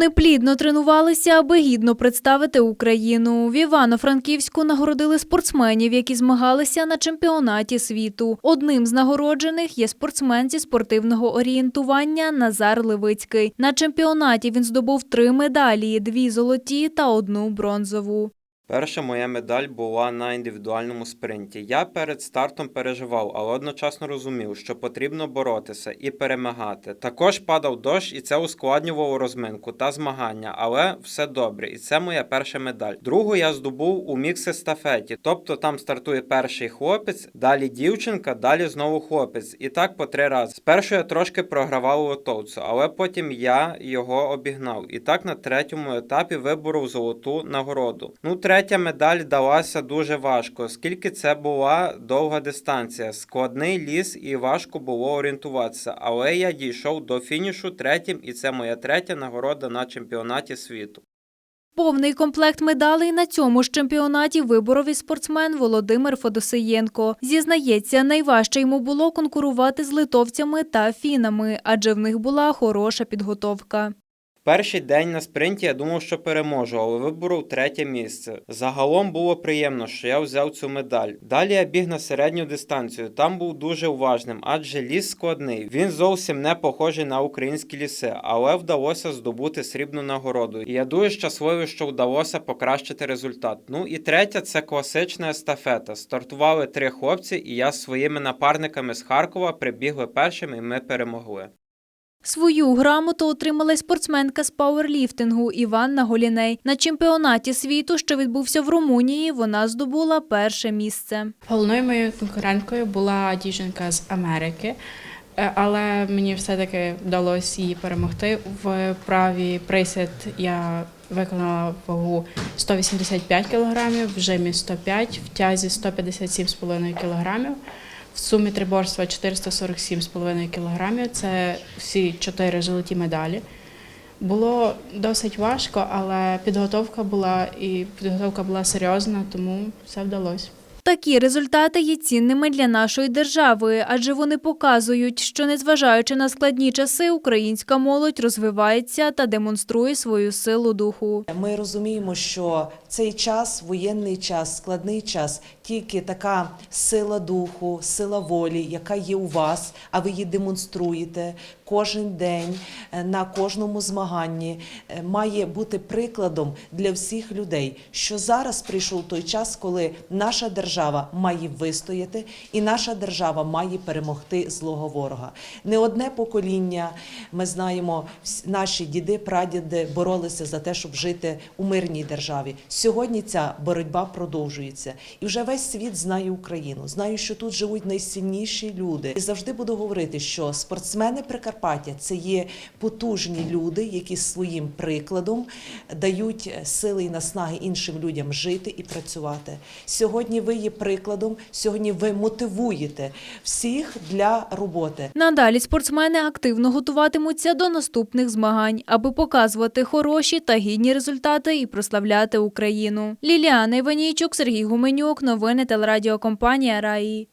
Вони плідно тренувалися, аби гідно представити Україну. В Івано-Франківську нагородили спортсменів, які змагалися на чемпіонаті світу. Одним з нагороджених є спортсмен зі спортивного орієнтування Назар Левицький. На чемпіонаті він здобув три медалі: дві золоті та одну бронзову. Перша моя медаль була на індивідуальному спринті. Я перед стартом переживав, але одночасно розумів, що потрібно боротися і перемагати. Також падав дощ, і це ускладнювало розминку та змагання, але все добре, і це моя перша медаль. Другу я здобув у мікс-естафеті, тобто там стартує перший хлопець, далі дівчинка, далі знову хлопець. І так по три рази. Спершу я трошки програвав у литовцю, але потім я його обігнав. І так на третьому етапі виборов золоту нагороду. Ну, третя медаль далася дуже важко, оскільки це була довга дистанція, складний ліс і важко було орієнтуватися. Але я дійшов до фінішу третім, і це моя третя нагорода на чемпіонаті світу. Повний комплект медалей на цьому ж чемпіонаті виборов і спортсмен Володимир Федосиєнко. Зізнається, найважче йому було конкурувати з литовцями та фінами, адже в них була хороша підготовка. Перший день на спринті я думав, що переможу, але виборов третє місце. Загалом було приємно, що я взяв цю медаль. Далі я біг на середню дистанцію. Там був дуже уважним, адже ліс складний. Він зовсім не похожий на українські ліси, але вдалося здобути срібну нагороду. І я дуже щасливий, що вдалося покращити результат. Ну і третя це класична естафета. Стартували три хлопці, і я з своїми напарниками з Харкова прибігли першими, і ми перемогли. Свою грамоту отримала спортсменка з пауерліфтингу Іванна Голіней. На чемпіонаті світу, що відбувся в Румунії, вона здобула перше місце. Головною моєю конкуренткою була дівчинка з Америки, е, але мені все-таки вдалося її перемогти. В праві присід я виконала вагу 185 кг, в жимі 105, в тязі 157,5 кг. В сумі триборства 447,5 кг. Це всі чотири золоті медалі. Було досить важко, але підготовка була і підготовка була серйозна, тому все вдалося. Такі результати є цінними для нашої держави, адже вони показують, що незважаючи на складні часи, українська молодь розвивається та демонструє свою силу духу. Ми розуміємо, що цей час, воєнний час, складний час, тільки така сила духу, сила волі, яка є у вас, а ви її демонструєте кожен день е, на кожному змаганні, е, має бути прикладом для всіх людей, що зараз прийшов той час, коли наша держава має вистояти, і наша держава має перемогти злого ворога. Не одне покоління, ми знаємо, наші діди, прадіди боролися за те, щоб жити у мирній державі. Сьогодні ця боротьба продовжується, і вже весь світ знає Україну. Знає, що тут живуть найсильніші люди. І завжди буду говорити, що спортсмени Прикарпаття це є потужні люди, які своїм прикладом дають сили і наснаги іншим людям жити і працювати. Сьогодні ви є прикладом, сьогодні ви мотивуєте всіх для роботи. Надалі спортсмени активно готуватимуться до наступних змагань, аби показувати хороші та гідні результати і прославляти Україну. Ліліана Іванійчук, Сергій Гуменюк, новини телерадіокомпанія Раї.